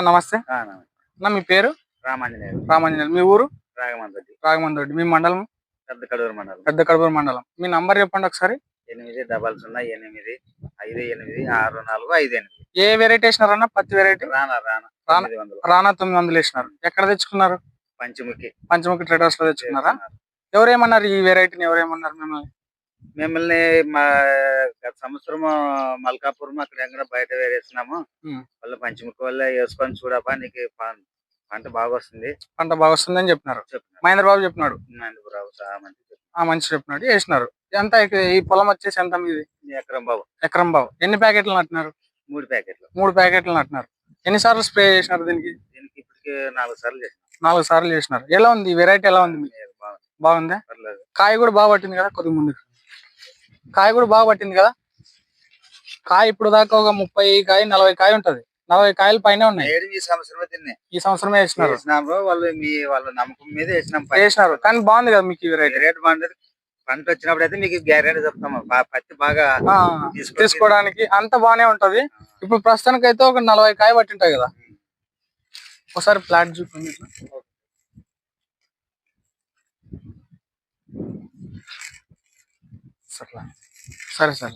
నమస్తే. అన్న మీ పేరు? రామాంజనేయులు. రామాంజనేయులు. మీ ఊరు? రాగమంతటి రాగమందరెడ్డి మీ మండలం? పెద్ద కడూరు మండలం. పెద్ద కడుపూరు మండలం. మీ నంబర్ చెప్పండి ఒకసారి. ఎనిమిది డబల్ సున్నా ఎనిమిది ఐదు ఎనిమిది ఆరు నాలుగు ఐదు ఎనిమిది. ఏ వెరైటీ వేసినారు అన్న? పత్తి వెరైటీ రానా రానా. రానా. తొమ్మిది వందలు. రానా తొమ్మిది వందలు వేసినారు. ఎక్కడ తెచ్చుకున్నారు? పంచముఖి. పంచముఖి ట్రేడర్స్లో తెచ్చుకున్నారా? ఎవరేమన్నారు ఈ వెరైటీని ఎవరేమన్నారు మిమ్మల్ని? మిమ్మల్ని మా సంవత్సరం మల్కాపురం అక్కడ ఎక్కడ బయట వేరేసినాము ఉమ్. వాళ్ళు పంచముఖి వల్ల వేసుకొని చూడపా నీకు పంట బాగా వస్తుంది పంట బాగా వస్తుందని చెప్పినారు. చెప్పినారు. మహేంద్ర బాబు చెప్పినాడు నందిపురావు చాలా మంది చెప్పినారు. ఆ మంచి చెప్పినాడు. వేసినారు ఎంత ఈ పొలం వచ్చేసి ఎంత మీది? ఎకరం బాబు ఎకరం బాబు ఎన్ని ప్యాకెట్లు నట్టినారు మూడు ప్యాకెట్లు. మూడు ప్యాకెట్లు నట్టినారు ఎన్నిసార్లు స్ప్రే చేసినారు దీనికి? దీనికి ఇప్పటికి నాలుగు సార్లు చేసినాం. నాలుగు సార్లు చేసినారు. ఎలా ఉంది? వెరైటీ ఎలా ఉంది? బాగుంది. కాయ కూడా బాగా పట్టింది కదా కొద్దిగా ముందు కాయ కూడా బాగా పట్టింది కదా? కాయ ఇప్పుడు దాకా ఒక ముప్పై కాయ నలభై కాయ ఉంటది. నలభై కాయలు పైన ఉన్నాయి. ఈ సంవత్సరమే తిన్నాయి. ఈ సంవత్సరమే వేసినారు. వేసినాము వాళ్ళు మీ వాళ్ళ నమ్మకం మీద వేసినాం. వేసినారు. కానీ బాగుంది కదా మీకు రేట్ బాగుండదు పంట వచ్చినప్పుడు అయితే మీకు గ్యారెంటీ చెప్తాము. పత్తి బాగా తీసుకోవడానికి అంత బాగానే ఉంటది. ఇప్పుడు ప్రస్తుతానికి అయితే ఒక నలభై కాయ పట్టింటాయి కదా. ఒకసారి ఫ్లాట్ చూపండి సరే సరే.